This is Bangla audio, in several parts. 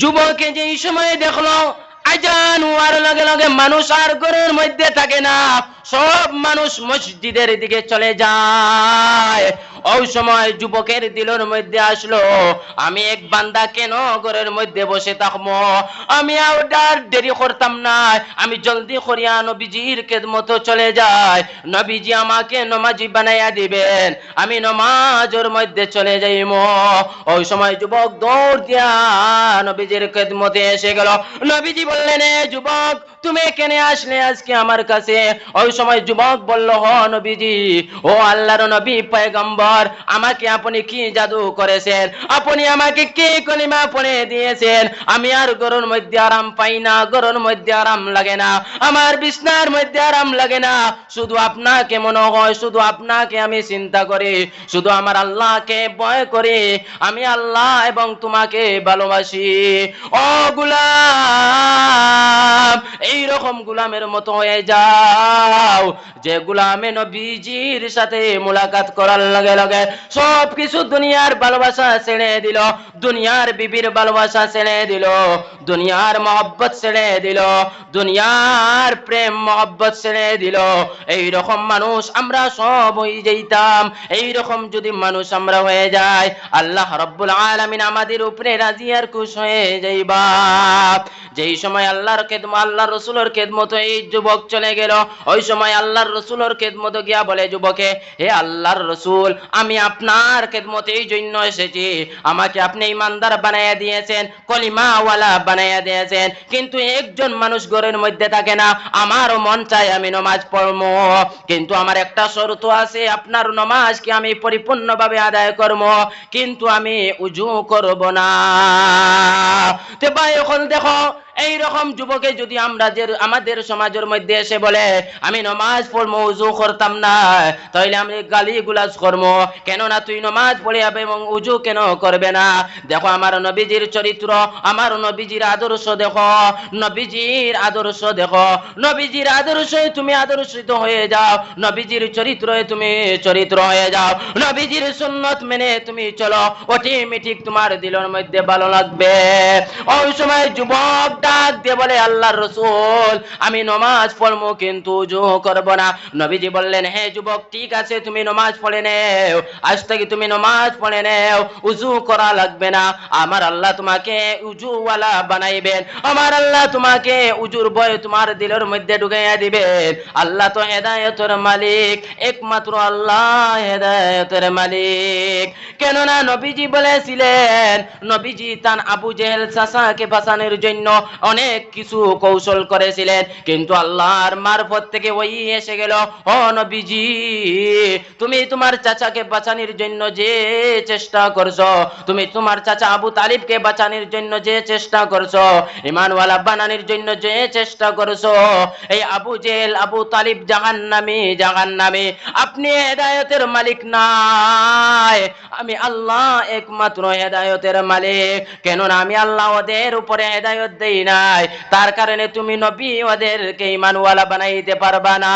যুবকে যেই সময় দেখল আজান হওয়ার লগে লগে মানুষ আর ঘরের মধ্যে থাকে না। সব মানুষ মসজিদের দিকে চলে যায়। ওই সময় যুবকের দিলের মধ্যে আসলো, আমি এক বান্দা কেন ঘরের মধ্যে বসে থাকব? আমি আর দেরি করতাম না। আমি জলদি করিয়া নবীজির কেদমত চলে যাই। নবীজি আমাকে নমাজি বানাইয়া দিবেন। আমি নমাজের মধ্যে চলে যাইম। ওই সময় যুবক দৌড় দিয়া নবীজির কেদমতে এসে গেল। নবীজি বললেন, "এ যুবক, তুমি কেনে আসলে আজকে আমার কাছে? ওই সময় যুবক বলল, হ নবীজি, ও আল্লাহর নবী পয়গম্বর, আমাকে আপনি কি জাদু করেছেন? আপনি আমাকে কি কলিমা পড়ে দিয়েছেন? আমি আর গরুর মধ্যে আরাম পাই না, গরুর মধ্যে আরাম লাগে না, আমার বিছনার মধ্যে আরাম লাগে না। শুধু আপনাকে মনে হয়, শুধু আপনাকে আমি চিন্তা করি, শুধু আমার আল্লাহকে ভয় করি, আমি আল্লাহ এবং তোমাকে ভালোবাসি। ও গুলাম এই রকম গুলামের মতো হয়ে যাও যে গুলামে নবীজির সাথে মুলাকাত করার লগে লগে সব কিছু দুনিয়ার ভালোবাসা ছেড়ে দিল, দুনিয়ার বিবির ভালোবাসা ছেড়ে দিল, দুনিয়ার মহব্বত ছেড়ে দিল, দুনিয়ার প্রেম মহব্বত ছেড়ে দিল। এই রকম মানুষ আমরা সব হয়ে যাইতাম এই রকম যদি মানুষ আমরা হয়ে যাই, আল্লাহ রব্বুল আলামিন আমাদের উপরে রাজি আর খুশ হয়ে যাইবা। যেই সময় আল্লাহর খেদম আল্লাহ রসুলের খেদমত এই যুবক চলে গেল, ওই সময় আল্লাহর রসুলের খেদমত গিয়া বলে, যুবকে, হে আল্লাহর রসুল, আমি আপনার খেদমত এই জন্য এসেছি। আমাকে আপনি ইমানদার বানাইয়া দিয়েছেন, কলিমাওয়ালা বানাইয়া দিয়েছেন, কিন্তু একজন মানুষ ঘরের মধ্যে থাকে না। আমারও মন চায় আমি নমাজ পড়ব। কিন্তু আমার একটা শর্ত আছে, আপনার নমাজকে আমি পরিপূর্ণভাবে আদায় করব, কিন্তু আমি উজু করব না। তে ভাই, এখন দেখো এই রকম যুবকে যদি আমরা যে আমাদের সমাজের মধ্যে এসে বলে, আমি নমাজ পড়ব, উজু করতাম না, তাইলে আমি গালি গুলাজ করব। কেননা তুই নমাজ পড়ে যাবে এবং উজু কেন করবে না? দেখো আমার নবীজির চরিত্র, আমার নবীজির আদর্শ দেখো, নবীজির আদর্শ দেখো। নবীজির আদর্শে তুমি আদর্শিত হয়ে যাও, নবীজির চরিত্রে তুমি চরিত্র হয়ে যাও। নবীজির সুন্নত মেনে তুমি চলো, অটোমেটিক তোমার দিলের মধ্যে ভালো লাগবে। ওই সময় যুবক ডাক দিয়ে বলে, আল্লাহর রসুল, আমি নমাজ পড়ব কিন্তু উজু করব না। নবীজি বললেন, হে যুবক, ঠিক আছে, তুমি নমাজ পড়ে নেও। আজ থেকে তুমি নমাজ পড়ে নেও, উজু করা লাগবে না। আমার আল্লাহ তোমাকে উজুওয়ালা বানাইবেন। আমার আল্লাহ তোমাকে উজুর বয় তোমার দিলের মধ্যে ঢুকাইয়া দিবেন। আল্লাহ তো হেদায়তের মালিক, একমাত্র আল্লাহ হেদায়তের মালিক। কেননা নবীজি বলেছিলেন, নবীজি তান আবু জেহেল চাচাকে বাঁচানোর জন্য অনেক কিছু কৌশল করেছিলেন, কিন্তু আল্লাহর মারফত থেকে ওই এসে গেল, ও নবীজি, তুমি তোমার চাচাকে বাঁচানোর জন্য যে চেষ্টা করছ, তুমি তোমার চাচা আবু তালিবকে বাঁচানোর জন্য যে চেষ্টা করছ, ইমানওয়ালা বানানোর জন্য যে চেষ্টা করছ, এই আবু জেল আবু তালিব জাহান নামি জাহান নামে আপনি হেদায়তের মালিক নাই, আমি আল্লাহ একমাত্র হেদায়তের মালিক, কেননা আমি আল্লাহ ওদের উপরে হেদায়ত দেই নাই। তার কারণে তুমি নবী ওদেরকে ইমানওয়ালা বানাইতে পারবা না।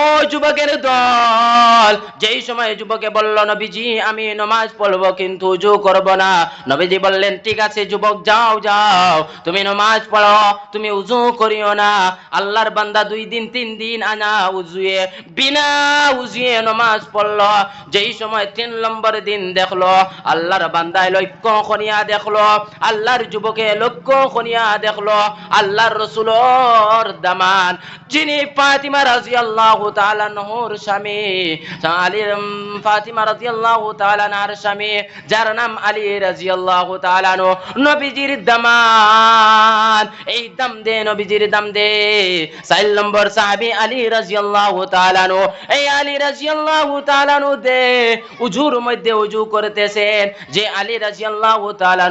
ও যুবকের দল, যেই সময় যুবকে বলল, নবীজি, আমি নমাজ পড়ব, কিন্তু উজু করব না। নবীজি বললেন, ঠিক আছে, যুবক, যাও যাও। তুমি নমাজ পড়ো, তুমি উজু করিও না। আল্লাহর বান্দা দুই দিন, তিন দিন আনা উজুয়ে, বিনা উজুয়ে নমাজ পড়ল। যেই সময় তিন নম্বর দিন দেখল, আল্লাহর বান্দায় লক্ষ্য করিয়া দেখল, আল্লাহর যুবকে লক্ষ্য করিয়া দেখল, আল্লাহর রসুলর দামান। যিনি ফাতিমা রাজিয়াল্লাহু তাআলা আলী ফাতিমা রাদিয়াল্লাহু তাআলা যার নাম আলী রাদিয়াল্লাহু তাআলা নবীজির দামান এই দাম দে নবীজির দাম দে। সাইল নম্বর সাহাবী আলী রাদিয়াল্লাহু তাআলা এই আলী রাদিয়াল্লাহু তাআলা দে, উজুর মধ্যে উজু করতেছেন। যে আলী রাদিয়াল্লাহু তাআলা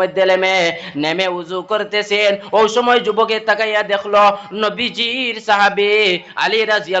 মধ্যে নেমে নেমে উজু করতেছেন। ওই সময় যুবকে তাকাইয়া দেখল, নবীজির সাহাবী আলী রাদিয়াল্লাহু